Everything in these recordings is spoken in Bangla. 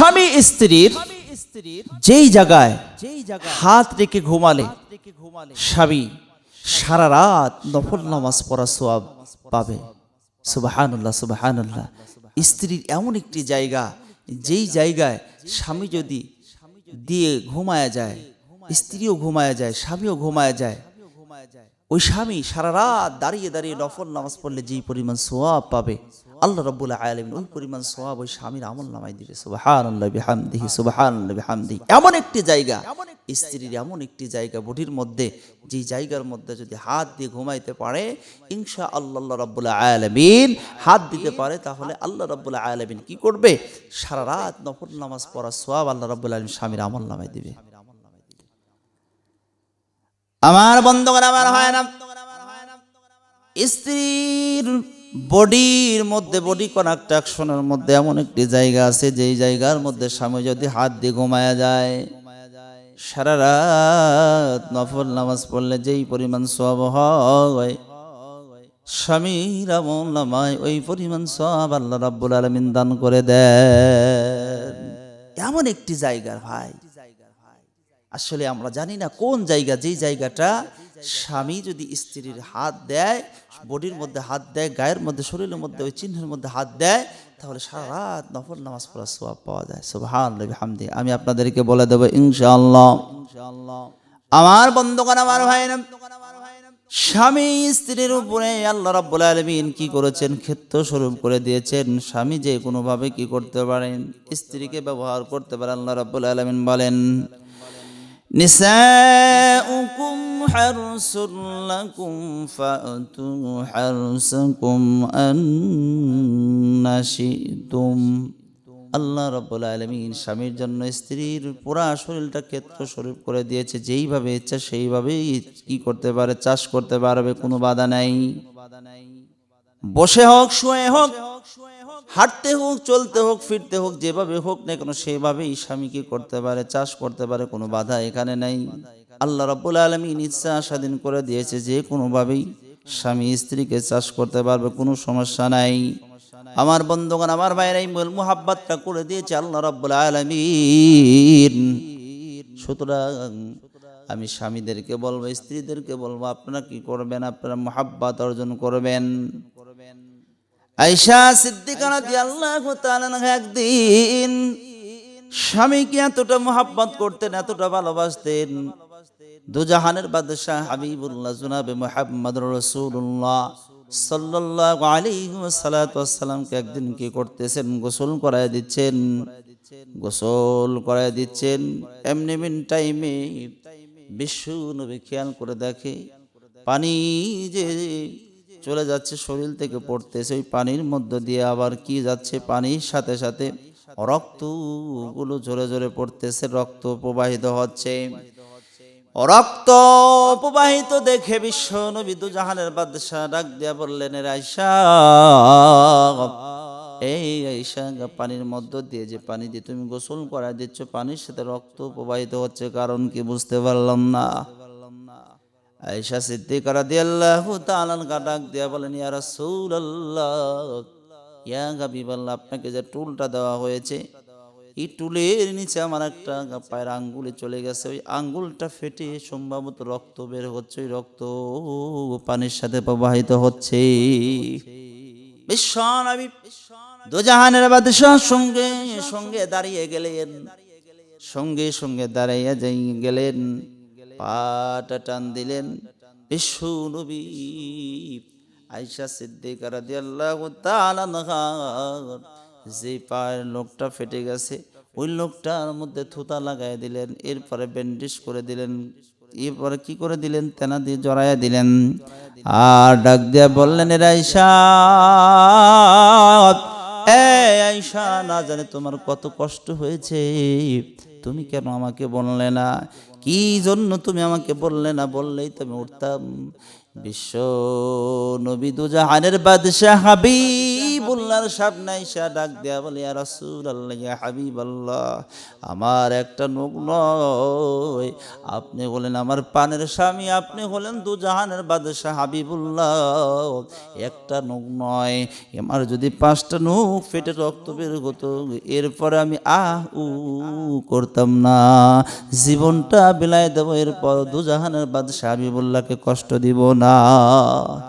স্বামী স্ত্রীর যেই জায়গায় হাত রেখে ঘুমালে, স্বামী সারা রাত নফল নামাজ পড়া সোয়াব পাবে। সুবাহানুল্লাহ সুবাহানুল্লাহ। স্ত্রীর এমন একটি জায়গা, যেই জায়গায় স্বামী যদি দিয়ে ঘুমায়া যায়, স্ত্রীও ঘুমায়া যায়, স্বামীও ঘুমায়া যায়, ওই স্বামী সারা রাত দাঁড়িয়ে দাঁড়িয়ে নফল নামাজ পড়লে যেই পরিমাণ সোয়াব পাবে আল্লাহ রব্বুল আলমিন ওই পরিমাণ সোয়াব ওই স্বামীর আমল নামাই দিবে সুবাহান সুবাহান্লাহ বিহামদিহি সুবাহান্লাহ বিহামদিহি। এমন একটি জায়গা, স্ত্রীর এমন একটি জায়গা, বডির মধ্যে, যে জায়গার মধ্যে যদি হাত দিয়ে ঘুমাইতে পারে ইনশা আল্লাহ রব্বুল আলমিন হাত দিতে পারে, তাহলে আল্লাহ রব্বুল আলমিন কি করবে? সারা রাত নফল নামাজ পড়া সোয়াব আল্লাহ রব্বুল আলমিন স্বামীর আমল নামাই দিবে। আমার বন্ধুগণ, আমার হয় না, স্ত্রীর বডির মধ্যে, বডি কনাক্টাকশনের মধ্যে এমন একটি জায়গা আছে, যেই জায়গার মধ্যে স্বামী যদি হাত দিয়ে ঘুমায়া যায়, সারা রাত নফল নামাজ পড়লে যেই পরিমাণ সব হয়, স্বামীর আমল নামায় ওই পরিমাণ সব আল্লাহ রাব্বুল আলমিন দান করে দেন। এমন একটি জায়গা ভাই আসলে আমরা জানি না কোন জায়গা, যেই জায়গাটা স্বামী যদি স্ত্রীর হাত দেয়, বডির মধ্যে হাত দেয়, গায়ের মধ্যে, শরীরের মধ্যে, ওই চিহ্নের মধ্যে হাত দেয়, তাহলে সারা রাত নফল নামাজ পড়া সোয়াব পাওয়া যায়। সুবহান হামদি আমি আপনাদেরকে বলে দেবো, ইনশাআল্লাহ। আমার বন্ধুগণ, আমার ভাই স্বামী স্ত্রীর উপরে আল্লাহ রাব্বুল আলামিন কি করেছেন? ক্ষেত্র স্বরূপ করে দিয়েছেন। স্বামী যে কোনোভাবে কি করতে পারেন? স্ত্রীকে ব্যবহার করতে পারে, আল্লাহ রাব্বুল আলামিন বলেন। نساؤكم حرث لكم فأتوا حرثكم أن شئتم আল্লাহ রব্বুল আলমিন স্বামীর জন্য স্ত্রীর পুরা শরীরটা ক্ষেত্র স্বরূপ করে দিয়েছে যেইভাবে ইচ্ছা সেইভাবেই কি করতে পারে চাষ করতে পারবে কোনো বাধা নাই বসে হোক শুয়ে হোক হাঁটতে হোক, চলতে হোক, ফিরতে হোক, যেভাবে হোক না কেন সেভাবেই স্বামীকে করতে পারে, চাষ করতে পারে, কোনো বাধা এখানে নাই। আল্লাহ রাব্বুল আলমিন ইচ্ছা স্বাধীন করে দিয়েছে যে কোনোভাবেই স্বামী স্ত্রীকে চাষ করতে পারবে, কোনো সমস্যা নাই। আমার বন্ধুগণ, আমার ভাইরাই মূল মুহাব্বাতটা করে দিয়েছে আল্লাহ রাব্বুল আলমিন। সুতরাং আমি স্বামীদেরকে বলব, স্ত্রীদেরকে বলব, আপনারা কি করবেন? আপনারা মোহাব্বত অর্জন করবেন। আয়সা সিদ্দিকা রাদিয়াল্লাহু তাআলা একদিন স্বামীকে এতটা মোহাব্বত করতেন, এতটা ভালোবাসতেন। দুজাহানের বাদশাহ হাবিবুল্লাহ জুনাবে মুহাম্মদ রাসূলুল্লাহ সাল্লাল্লাহু আলাইহি ওয়াসাল্লামকে একদিন কি করতেছেন? গোসল করায় দিচ্ছেন। গোসল করায় দিচ্ছেন। এমনি মিন টাইমে বিশ্ব নবী খেয়াল করে দেখে, পানি যে চলে যাচ্ছে শরীর থেকে পড়তেছে ওই পানির মধ্য দিয়ে আবার কি যাচ্ছে? পানির সাথে সাথে রক্তগুলো জোরে জোরে পড়তেছে, রক্ত প্রবাহিত হচ্ছে। রক্ত প্রবাহিত দেখে বিশ্ব নবী জাহানের বাদশাহ ডাক দিয়া বললেন, "এ আয়সা এই আয়সা পানির মধ্য দিয়ে যে পানি দিয়ে তুমি গোসল করা দিচ্ছ, পানির সাথে রক্ত প্রবাহিত হচ্ছে, কারণ কি বুঝতে পারলাম না? আয়েশা সিদ্দিকা রাদিয়াল্লাহু তাআলা ডাক দিয়া বলেন, ইয়া রাসূলুল্লাহ, ইয়া হাবিবাল্লাহ, আপনাকে যে টুলটা দেওয়া হয়েছে, এই টুলের নিচে আমার একটা পায়ের আঙ্গুলে চলে গেছে। ওই আঙ্গুলটা ফেটে সম্ভবত রক্ত বের হচ্ছে, ওই রক্ত পানির সাথে প্রবাহিত হচ্ছে। বিশ্বনবী দোজাহানের বাদশাহ সঙ্গে সঙ্গে দাঁড়িয়ে গেলেন, সঙ্গে সঙ্গে দাঁড়াইয়া যাই গেলেন। পাটা টান দিলেন। বিশ্ব নবী আয়সা সিদ্দিকা যে পায়ের লোকটা ফেটে গেছে, ওই লোকটার মধ্যে থুতা লাগাই দিলেন, এরপরে ব্যান্ডেজ করে দিলেন। এরপরে কি করে দিলেন? তেনা দিয়ে জড়াইয়া দিলেন। আর ডাক দিয়া বললেন, এর আয়সা এ আয়সা না জানে তোমার কত কষ্ট হয়েছে। তুমি কেন আমাকে বললে না? কি জন্য তুমি আমাকে বললে না? বললেই তো আমি উঠতাম। বিশ্ব নবী দুজাহানের বাদশাহ হাবিবুল্লাহর সামনে আইসা ডাক দেয়া বলে আর ইয়া রাসূলুল্লাহ, ইয়া হাবিবাল্লাহ, আমার একটা নখ নয়। আপনি বলেন, আমার পানের স্বামী, আপনি হলেন দু জাহানের বাদশাহ হাবিবুল্লাহ, একটা নখ নয়। আমার যদি পাঁচটা নখ ফেটে রক্ত বের হতো, এরপরে আমি আহ, উ, করতাম না। জীবনটা বিলায় দেবো, এরপর দু জাহানের বাদশাহ হাবিবুল্লাহকে কষ্ট দিব না।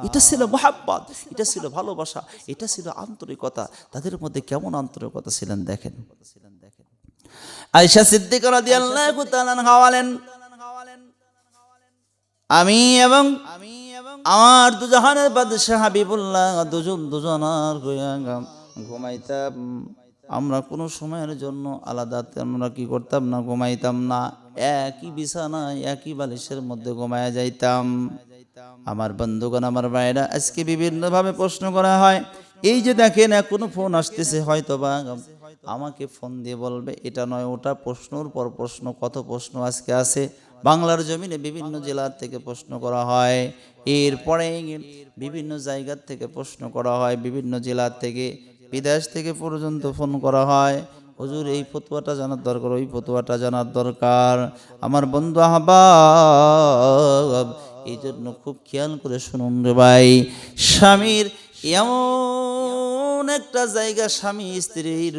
এটা ছিল মোহাব্বত, এটা ছিল ভালোবাসা, এটা ছিল আন্তরিকতা, তাদের মধ্যে কেমন আন্তরিকতা ছিলেন দেখেন। আয়সা সিদ্দিক আমি এবং আমি এবং আমার দুজাহানের বাদশাহ হাবিবুল্লাহ দুজন দুজনার ঘুমাইতাম। আমরা কোনো সময়ের জন্য আলাদা, আমরা কি করতাম না, ঘুমাইতাম না। একই বিছানায়, একই বালিশের মধ্যে ঘুমায়া যাইতাম। আমার বন্ধুগণ, আমার ভাইরা আজকে বিভিন্নভাবে প্রশ্ন করা হয় এই যে দেখেন কোনো ফোন আসতেছে হয়তো বা আমাকে ফোন দিয়ে বলবে, এটা নয়, ওটা প্রশ্নর পর প্রশ্ন, কত প্রশ্ন আজকে আছে। বাংলার জমিনে বিভিন্ন জেলার থেকে প্রশ্ন করা হয়, এরপরে বিভিন্ন জায়গার থেকে প্রশ্ন করা হয়, বিভিন্ন জেলার থেকে, বিদেশ থেকে পর্যন্ত ফোন করা হয়। হুজুর, এই ফতুয়াটা জানার দরকার, ওই ফতুয়াটা জানার দরকার। আমার বন্ধু আহবাব, এই জন্য খুব খেয়াল করে শুনুন রে ভাই। স্বামীর এমন একটা জায়গা স্বামী স্ত্রীর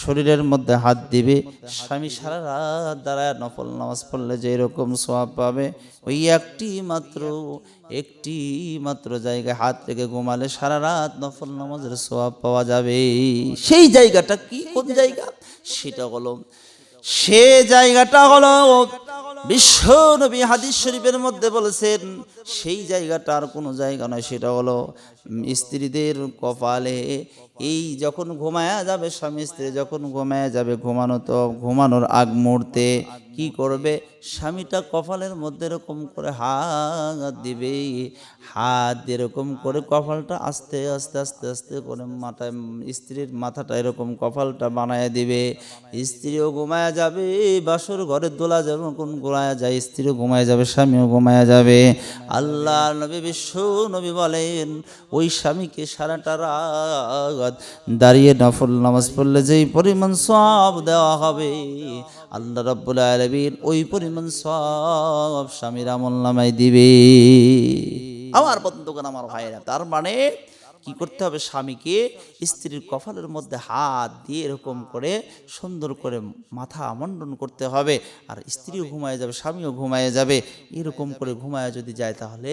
শরীরের মধ্যে হাত দিবে, স্বামী সারা রাত দাঁড়ায় নফল নামাজ পড়লে যে এরকম সোয়াব পাবে। ওই একটি মাত্র একটি মাত্র জায়গায় হাত রেখে ঘুমালে সারা রাত নফল নামাজের সোয়াব পাওয়া যাবে। সেই জায়গাটা কি? কোন জায়গা? সেটা হলো, সে জায়গাটা হলো বিশ্ব নবী হাদিস শরীফের মধ্যে বলেছেন, সেই জায়গাটা আর কোনো জায়গা নয়, সেটা হলো স্ত্রীদের কপালে। এই যখন ঘুমায়া যাবে, স্বামী স্ত্রী যখন ঘুমায়া যাবে, ঘুমানো তো, ঘুমানোর আগ মুহূর্তে কি করবে? স্বামীটা কপালের মধ্যে এরকম করে হাত দিবে। হাত এরকম করে কপালটা আস্তে আস্তে আস্তে আস্তে করে মাথায়, স্ত্রীর মাথাটা এরকম কপালটা বানায় দিবে। স্ত্রীও ঘুমায়া যাবে, বাসর ঘরের দোলা যেরকম ঘুমায়া যায়, স্ত্রীও ঘুমায় যাবে, স্বামীও ঘুমায়া যাবে। আল্লাহ নবী, বিশ্ব নবী বলেন, ওই স্বামীকে সারাটা রাত দাঁড়িয়ে নফল নামাজ পড়লে যেই পরিমাণ সব দেওয়া হবে আল্লাহ রব্বুল আলমিন ওই পরিমাণ সব স্বামীর আমল নামাই দিবে। আমার বন্ধুগণ, আমার ভাইরা তার মানে কি করতে হবে? স্বামীকে স্ত্রীর কপালের মধ্যে হাত দিয়ে এরকম করে সুন্দর করে মাথা আমন্ডন করতে হবে আর স্ত্রীও ঘুমায় যাবে, স্বামীও ঘুমায় যাবে। এরকম করে ঘুমায় যদি যায় তাহলে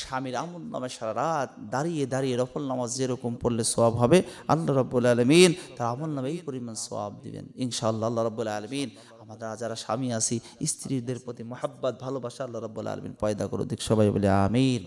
স্বামীর আমল নামে সারা রাত দাঁড়িয়ে দাঁড়িয়ে রফল নামাজ যেরকম পড়লে সোয়াব হবে। আল্লাহ রব্বুল আলমিন তার আমল নামে এই পরিমাণ সোয়াব দিবেন। ইনশাআল্লাহ আল্লাহ রব্বুল আলমিন আমরা যারা স্বামী আছি, স্ত্রীদের প্রতি মোহাব্বত, ভালোবাসা আল্লাহ রব্বুল আলমিন পয়দা করে দিক সবাই বলে আমিন।